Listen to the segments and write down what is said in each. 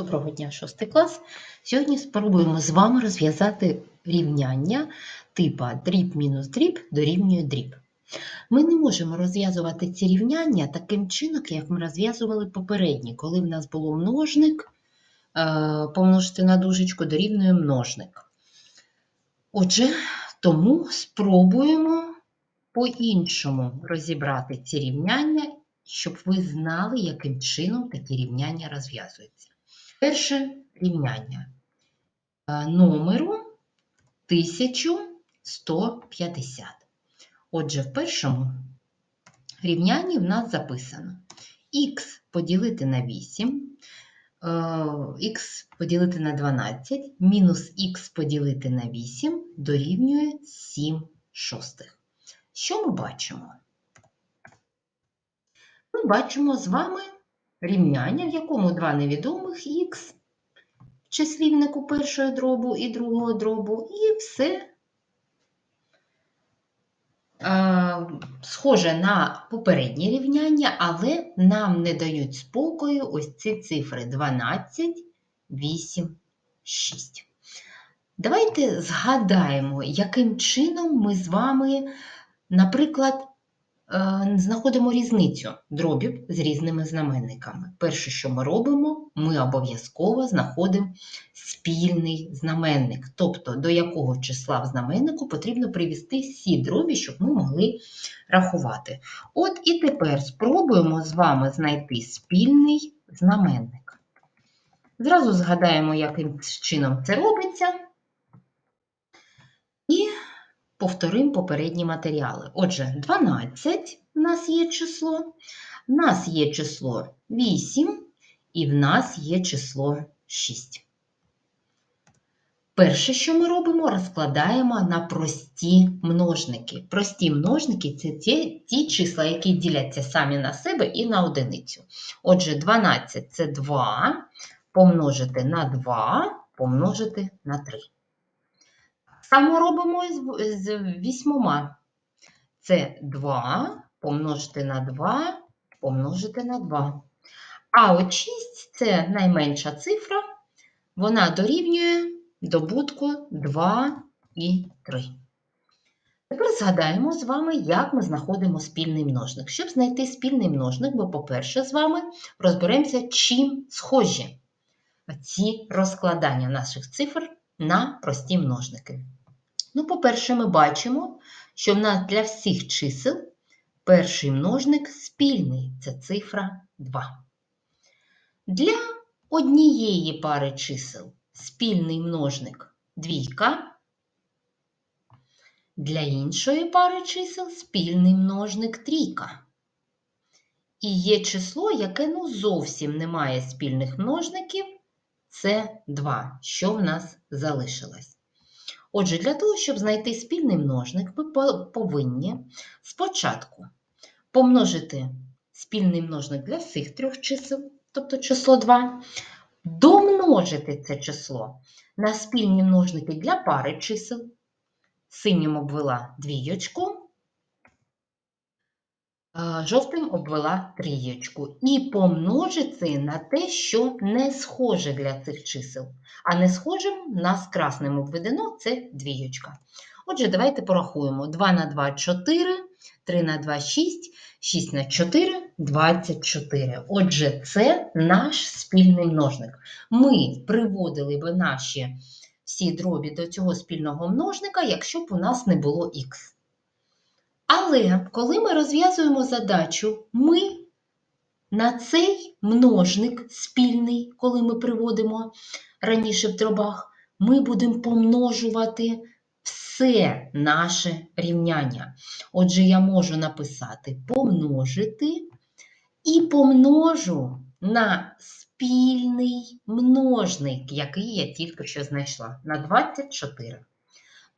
Доброго дня, 6 клас. Сьогодні спробуємо з вами розв'язати рівняння типа дріб мінус дріб дорівнює дріб. Ми не можемо розв'язувати ці рівняння таким чином, як ми розв'язували попередні, коли в нас було множник, е, помножити на дужечку дорівнює множник. Отже, тому спробуємо по-іншому розібрати ці рівняння, щоб ви знали, яким чином такі рівняння розв'язуються. Перше рівняння Е, номеру 1150. Отже, в першому рівнянні в нас записано х поділити на 8, х поділити на 12, мінус х поділити на 8 дорівнює 7 шостих. Що ми бачимо? Ми бачимо з вами рівняння, в якому два невідомих х в числівнику першого дробу і другого дробу, і все е, схоже на попереднє рівняння, але нам не дають спокою ось ці цифри 12, 8, 6. Давайте згадаємо, яким чином ми з вами, наприклад, знаходимо різницю дробів з різними знаменниками. Перше, що ми робимо, ми обов'язково знаходимо спільний знаменник, тобто до якого числа в знаменнику потрібно привести всі дробі, щоб ми могли рахувати. От і тепер спробуємо з вами знайти спільний знаменник. Зразу згадаємо, яким чином це робиться. І повторимо попередні матеріали. Отже, 12 в нас є число, в нас є число 8 і в нас є число 6. Перше, що ми робимо, розкладаємо на прості множники. Прості множники це ті, ті числа, які діляться самі на себе і на одиницю. Отже, 12 це 2 помножити на 2 помножити на 3. Само робимо з, вісьмома. Це 2 помножити на 2 помножити на 2. А от 6 це найменша цифра, вона дорівнює добутку 2 і 3. Тепер згадаємо з вами, як ми знаходимо спільний множник. Щоб знайти спільний множник, бо, по-перше, з вами розберемося, чим схожі ці розкладання наших цифр на прості множники. Ну, по-перше, ми бачимо, що в нас для всіх чисел перший множник спільний це цифра 2. Для однієї пари чисел спільний множник двійка. Для іншої пари чисел спільний множник трійка. І є число, яке ну зовсім не має спільних множників, це 2, що в нас залишилось. Отже, для того, щоб знайти спільний множник, ми повинні спочатку помножити спільний множник для всіх трьох чисел, тобто число 2, домножити це число на спільні множники для пари чисел, синім обвела двійочку, жовтим обвела трієчку. І помножити на те, що не схоже для цих чисел. А не схожим нас красним обведено це двійочка. Отже, давайте порахуємо. 2 на 2 – 4, 3 на 2 – 6, 6 на 4 – 24. Отже, це наш спільний множник. Ми приводили би наші всі дробі до цього спільного множника, якщо б у нас не було х. Але коли ми розв'язуємо задачу, ми на цей множник спільний, коли ми приводимо раніше в дробах, ми будемо помножувати все наше рівняння. Отже, я можу написати помножити і помножу на спільний множник, який я тільки що знайшла, на 24.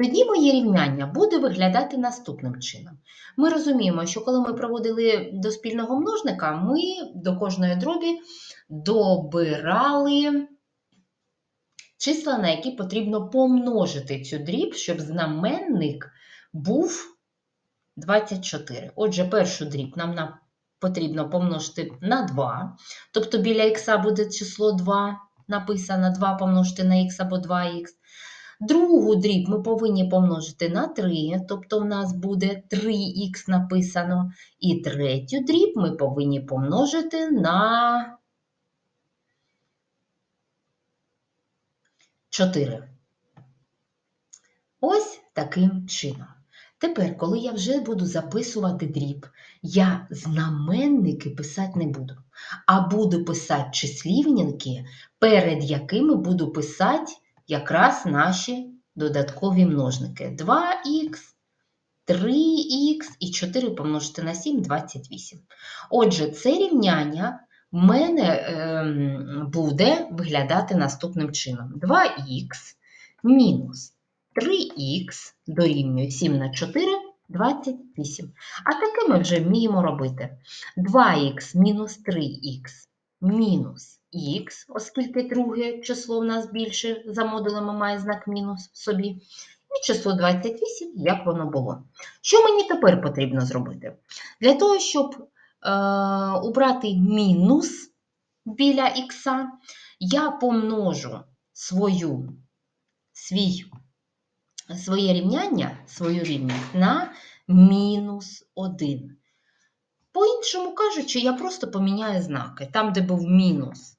Тоді моє рівняння буде виглядати наступним чином. Ми розуміємо, що коли ми проводили до спільного множника, ми до кожної дробі добирали числа, на які потрібно помножити цю дріб, щоб знаменник був 24. Отже, першу дріб нам потрібно помножити на 2, тобто біля х буде число 2, написано 2 помножити на х або 2х. Другу дріб ми повинні помножити на 3, тобто в нас буде 3х написано. І третю дріб ми повинні помножити на 4. Ось таким чином. Тепер, коли я вже буду записувати дріб, я знаменники писати не буду, а буду писати числівники, перед якими буду писати якраз наші додаткові множники. 2х, 3х і 4 помножити на 7 – 28. Отже, це рівняння в мене е, буде виглядати наступним чином. 2х мінус 3х дорівнює 7 на 4 – 28. А таке ми вже вміємо робити. 2х мінус 3х мінус х, оскільки друге число в нас більше за модулем має знак мінус в собі. І число 28, як воно було. Що мені тепер потрібно зробити? Для того, щоб е, убрати мінус біля х, я помножу свою, свій, своє рівняння, свою рівність на мінус 1. По-іншому кажучи, я просто поміняю знаки. Там, де був мінус,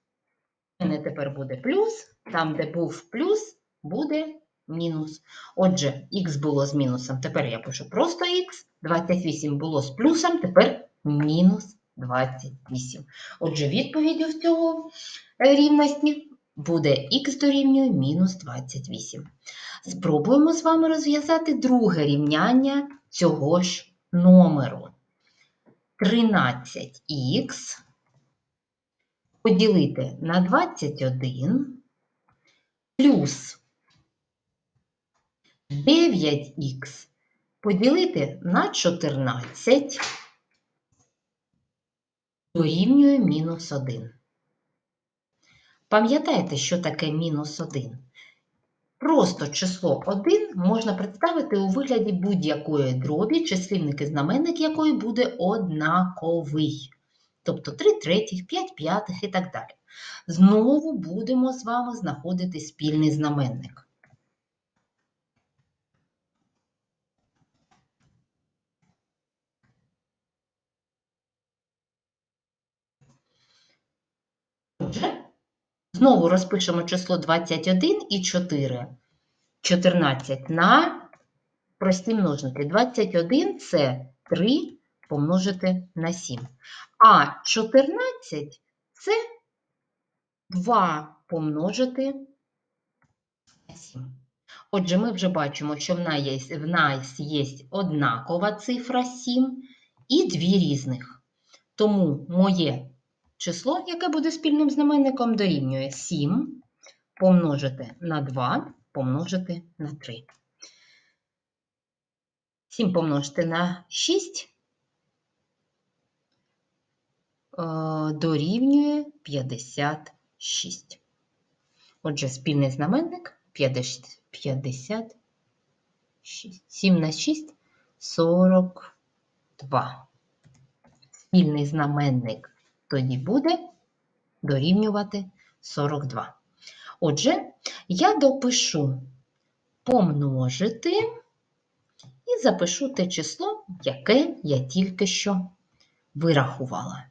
у мене тепер буде плюс, там, де був плюс, буде мінус. Отже, х було з мінусом, тепер я пишу просто х, 28 було з плюсом, тепер мінус 28. Отже, відповіддю в цього рівності буде х дорівнює мінус 28. Спробуємо з вами розв'язати друге рівняння цього ж номеру. 13х поділити на 21 плюс 9х поділити на 14 дорівнює мінус 1. Пам'ятаєте, що таке мінус 1? Просто число 1 можна представити у вигляді будь-якої дробі, числівник і знаменник якої буде однаковий. Тобто 3 третіх, 5 п'ятих і так далі. Знову будемо з вами знаходити спільний знаменник. Отже, знову розпишемо число 21 і 4. 14 на прості множники. 21 це 3 помножити на 7. А 14 це 2 помножити на 7. Отже, ми вже бачимо, що в нас є, в нас є однакова цифра 7 і дві різних. Тому моє число, яке буде спільним знаменником, дорівнює 7 помножити на 2 помножити на 3. 7 помножити на 6 е, дорівнює 56. Отже, спільний знаменник 56. 7 на 6 42. Спільний знаменник тоді буде дорівнювати 42. Отже, я допишу помножити і запишу те число, яке я тільки що вирахувала.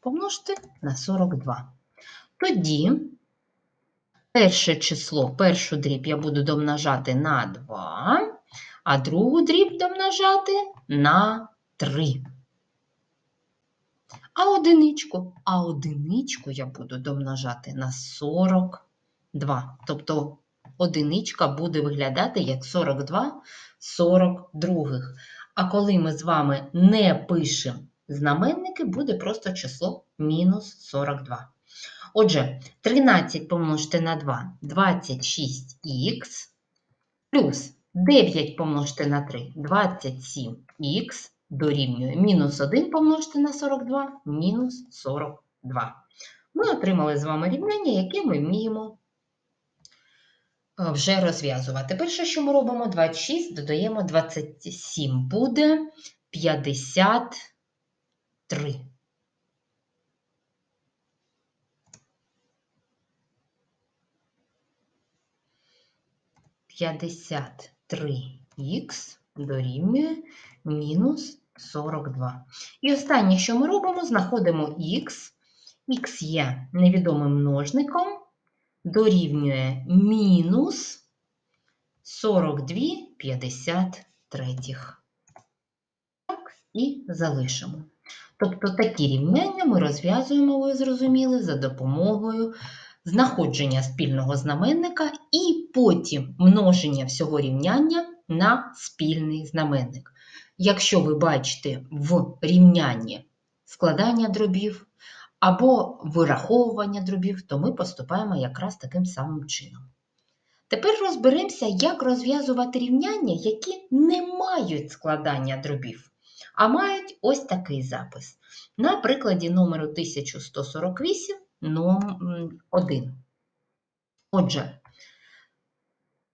Помножити на 42. Тоді перше число, першу дріб я буду домножати на 2, а другу дріб домножати на 3. А одиничку, а одиничку я буду домножати на 42. Тобто одиничка буде виглядати як 42 42. А коли ми з вами не пишемо знаменники, буде просто число мінус 42. Отже, 13 помножити на 2 26х, плюс 9 помножити на 3 27х дорівнює мінус 1 помножити на 42, мінус 42. Ми отримали з вами рівняння, яке ми вміємо е, вже розв'язувати. Перше, що ми робимо, 26, додаємо 27, буде 53. П'ятдесят три х дорівнює мінус 42. І останнє, що ми робимо, знаходимо х. х є невідомим множником, дорівнює мінус 42 53. Так, і залишимо. Тобто такі рівняння ми розв'язуємо, ви зрозуміли, за допомогою знаходження спільного знаменника і потім множення всього рівняння на спільний знаменник. Якщо ви бачите в рівнянні складання дробів або вираховування дробів, то ми поступаємо якраз таким самим чином. Тепер розберемося, як розв'язувати рівняння, які не мають складання дробів, а мають ось такий запис. На прикладі номеру 1148 ном 1. Отже,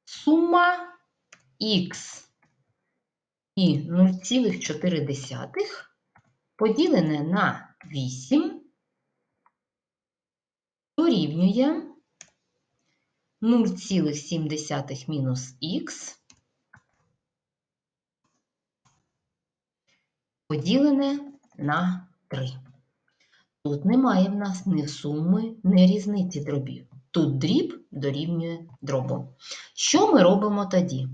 сума х і 0,4 поділене на 8 дорівнює 0,7 мінус х поділене на 3. Тут немає в нас ні суми, ні різниці дробів. Тут дріб дорівнює дробу. Що ми робимо тоді?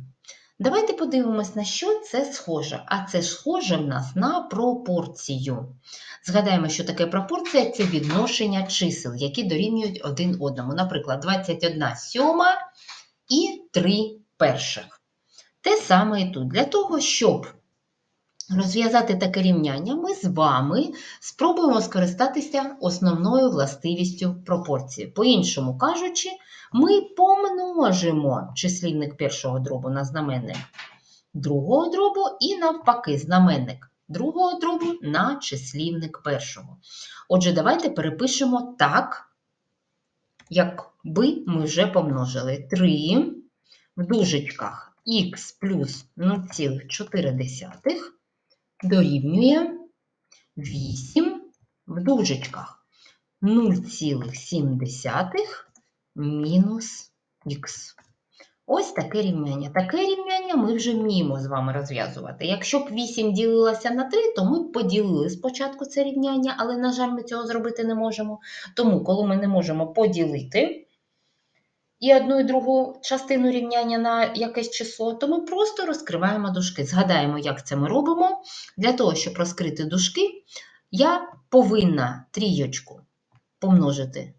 Давайте подивимось, на що це схоже. А це схоже в нас на пропорцію. Згадаємо, що таке пропорція це відношення чисел, які дорівнюють один одному. Наприклад, 21 сьома і 3 перших. Те саме і тут. Для того, щоб розв'язати таке рівняння, ми з вами спробуємо скористатися основною властивістю пропорції. По-іншому кажучи, ми помножимо числівник першого дробу на знаменник другого дробу і навпаки знаменник другого дробу на числівник першого. Отже, давайте перепишемо так, якби ми вже помножили 3 в дужечках х плюс 0,4 дорівнює 8 в дужечках 0,7 мінус х. Ось таке рівняння. Таке рівняння ми вже вміємо з вами розв'язувати. Якщо б 8 ділилося на 3, то ми б поділили спочатку це рівняння, але, на жаль, ми цього зробити не можемо. Тому, коли ми не можемо поділити і одну і другу частину рівняння на якесь число, то ми просто розкриваємо дужки. Згадаємо, як це ми робимо. Для того, щоб розкрити дужки, я повинна трійочку помножити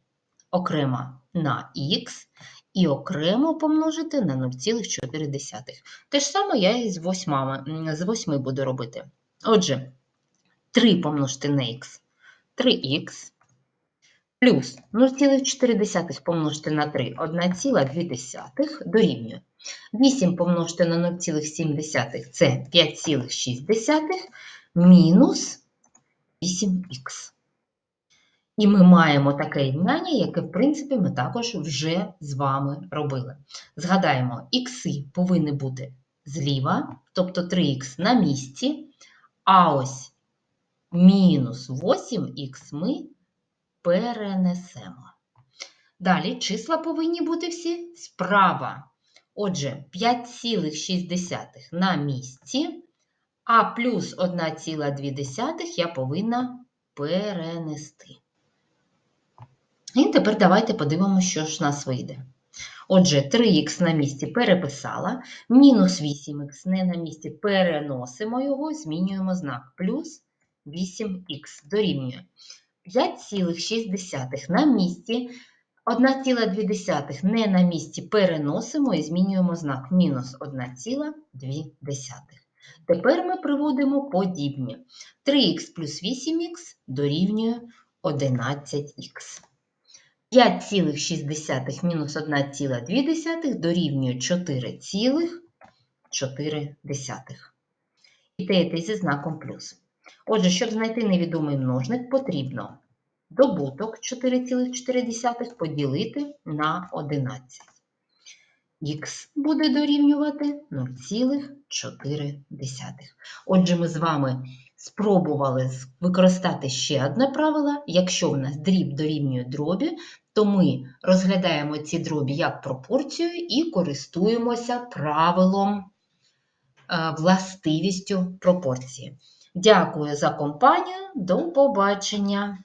окремо на х і окремо помножити на 0,4. Те ж саме я і з 8, з 8 буду робити. Отже, 3 помножити на х 3х плюс 0,4 помножити на 3 1,2 дорівнює. 8 помножити на 0,7 це 5,6 мінус 8х. І ми маємо таке рівняння, яке, в принципі, ми також вже з вами робили. Згадаємо, ікси повинні бути зліва, тобто 3х на місці, а ось мінус 8х ми перенесемо. Dалі числа повинні бути всі справа. Отже, 5,6 на місці, а плюс 1,2 я повинна перенести. І тепер давайте подивимося, що ж у нас вийде. Отже, 3х на місці переписала, мінус 8х не на місці переносимо його, змінюємо знак, плюс 8х дорівнює 5,6 на місці, 1,2 не на місці переносимо і змінюємо знак мінус 1,2. Тепер ми приводимо подібні. 3х плюс 8х дорівнює 11х. 5,6 мінус 1,2 дорівнює 4,4. І те, і те зі знаком плюс. Отже, щоб знайти невідомий множник, потрібно добуток 4,4 поділити на 11. Х буде дорівнювати 0,4. Отже, ми з вами спробували використати ще одне правило. Якщо в нас дріб дорівнює дробі, то ми розглядаємо ці дробі як пропорцію і користуємося правилом, е, властивістю пропорції. Дякую за компанію. До побачення!